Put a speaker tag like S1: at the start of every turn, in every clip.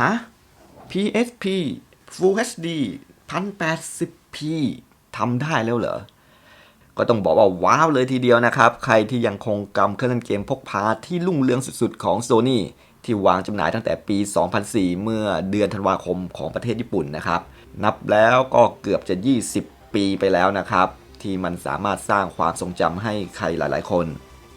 S1: ฮะ PSP Full HD 1080p ทำได้แล้วเหรอ ก็ต้องบอกว่าว้าวเลยทีเดียวนะครับ ใครที่ยังคงกำเครื่องเล่นเกมพกพาที่รุ่งเรืองสุดๆ ของ Sony ที่วางจำหน่ายตั้งแต่ปี 2004 เมื่อเดือนธันวาคมของประเทศญี่ปุ่นนะครับ นับแล้วก็เกือบจะ 20 ปีไปแล้วนะครับ ที่มันสามารถสร้างความทรงจำให้ใครหลายๆ คน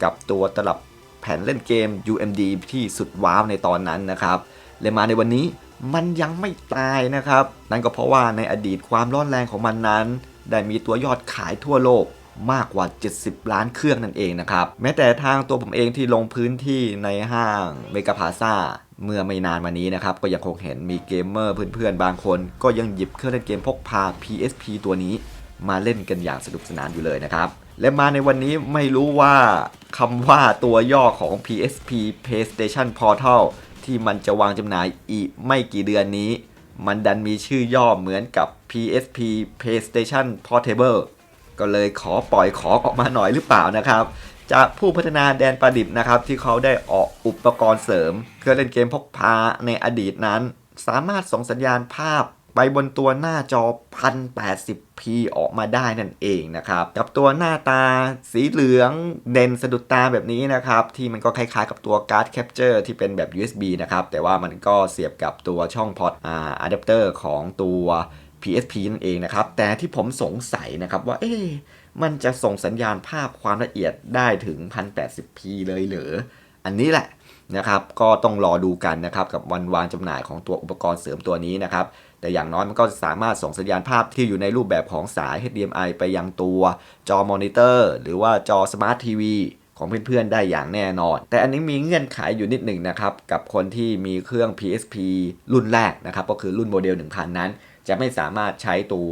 S1: กับตัวตลับแผ่นเล่นเกม UMD ที่สุดว้าวในตอนนั้นนะครับ และมาในวันนี้มันยังไม่ตายนะครับ นั่นก็เพราะว่าในอดีตความร้อนแรงของมันนั้น ได้มีตัวยอดขายทั่วโลกมากกว่า 70 ล้านเครื่องนั่นเองนะครับ แม้แต่ทางตัวผมเองที่ลงพื้นที่ในห้างเมกาพาซาเมื่อไม่นานมานี้นะครับ ก็ยังคงเห็นมีเกมเมอร์เพื่อนๆ บางคน ก็ยังหยิบเครื่องเล่นเกมพกพา PSP ตัวนี้มาเล่นกันอย่างสนุกสนานอยู่เลยนะครับ และมาในวันนี้ไม่รู้ว่าคำว่าตัวย่อของ PSP PlayStation Portal ที่มันจะวางจำหน่ายอีกไม่กี่เดือนนี้ มันดันมีชื่อย่อเหมือนกับ PSP PlayStation Portable ก็เลยขอปล่อยของออกมาหน่อยหรือเปล่านะครับ จากผู้พัฒนาแดนประดิบนะครับ ที่เขาได้ออกอุปกรณ์เสริม เครื่องเล่นเกมพกพาในอดีตนั้น สามารถส่งสัญญาณภาพ ไปบนตัวหน้าจอ 1080p ออกมาได้นั่นเองนะครับ กับตัวหน้าตาสีเหลืองเด่นสะดุดตาแบบนี้นะครับ ที่มันก็คล้ายๆกับตัวการ์ดแคปเจอร์ที่เป็นแบบ USB นะครับ แต่ว่ามันก็เสียบกับตัวช่องพอร์ตอะแดปเตอร์ของตัว PSP นั่นเองนะครับ แต่ที่ผมสงสัยนะครับว่าเอ๊ะมันจะส่งสัญญาณภาพความละเอียดได้ถึง 1080p เลยเหรออันนี้แหละ นะครับ ก็ต้องรอดูกันนะครับกับวันวางจำหน่ายของตัวอุปกรณ์เสริมตัวนี้นะครับ แต่อย่างน้อยมันก็สามารถส่งสัญญาณภาพที่อยู่ในรูปแบบของสาย HDMI ไปยังตัวจอมอนิเตอร์ หรือว่าจอสมาร์ททีวีของเพื่อนๆ ได้อย่างแน่นอน แต่อันนี้มีเงื่อนไขอยู่นิดหนึ่งนะครับ กับคนที่มีเครื่อง PSP รุ่นแรกนะครับ ก็คือรุ่นโมเดล 1000 นั้น จะไม่สามารถใช้ตัว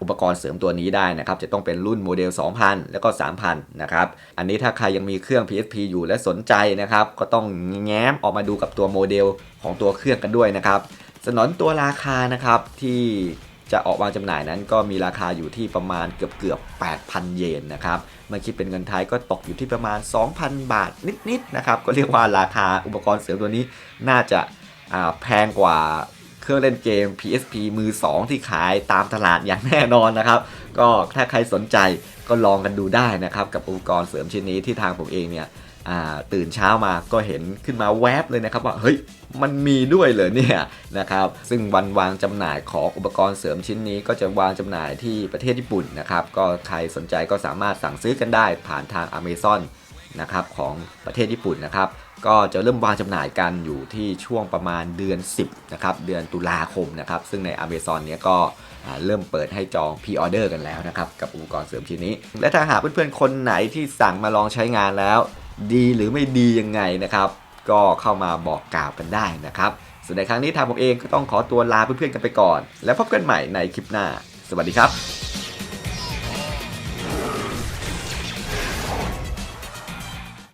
S1: อุปกรณ์เสริมตัวนี้ได้นะครับ จะต้องเป็นรุ่นโมเดล 2000 แล้วก็ 3000 นะครับ อันนี้ถ้าใครยังมีเครื่อง PSP อยู่และสนใจนะครับ ก็ต้องแง้มออกมาดูกับตัวโมเดลของตัวเครื่องกันด้วยนะครับ สนนตัวราคานะครับที่จะออกวางจำหน่ายนั้นก็มีราคาอยู่ที่ประมาณเกือบเกือบ 8,000 เยนนะครับเมื่อคิดเป็นเงินไทยก็ตกอยู่ที่ประมาณ 2,000 บาทนิดๆนะครับ ก็เรียกว่าราคาอุปกรณ์เสริมตัวนี้น่าจะาแพงกว่า เครื่องเล่นเกม PSP มือ 2 ที่ขายตามตลาดอย่างแน่นอนนะครับ ก็ถ้าใครสนใจก็ลองกันดูได้นะครับ กับอุปกรณ์เสริมชิ้นนี้ที่ทางผมเองเนี่ยตื่นเช้ามาก็เห็นขึ้นมาแวบเลยนะครับว่าเฮ้ยมันมีด้วยเหรอเนี่ยนะครับซึ่งวันวางจำหน่ายของอุปกรณ์เสริมชิ้นนี้ก็จะวางจำหน่ายที่ประเทศญี่ปุ่นนะครับ ก็ใครสนใจก็สามารถสั่งซื้อกันได้ผ่านทาง Amazon นะครับของประเทศญี่ปุ่นนะครับ ก็จะเริ่มวางจำหน่ายกันอยู่ที่ช่วงประมาณเดือน 10นะครับเดือนตุลาคมนะครับ ซึ่งใน Amazon เนี้ยก็เริ่มเปิดให้จองพรีออเดอร์กันแล้วนะครับ กับอุปกรณ์เสริมชิ้นนี้ และถ้าหากเพื่อนๆคนไหนที่สั่งมาลองใช้งานแล้ว ดีหรือไม่ดียังไงนะครับ ก็เข้ามาบอกกล่าวกันได้นะครับส่วนในครั้งนี้ทางผมเองก็ต้องขอตัวลาเพื่อนๆกันไปก่อน แล้วพบกันใหม่ในคลิปหน้า สวัสดีครับ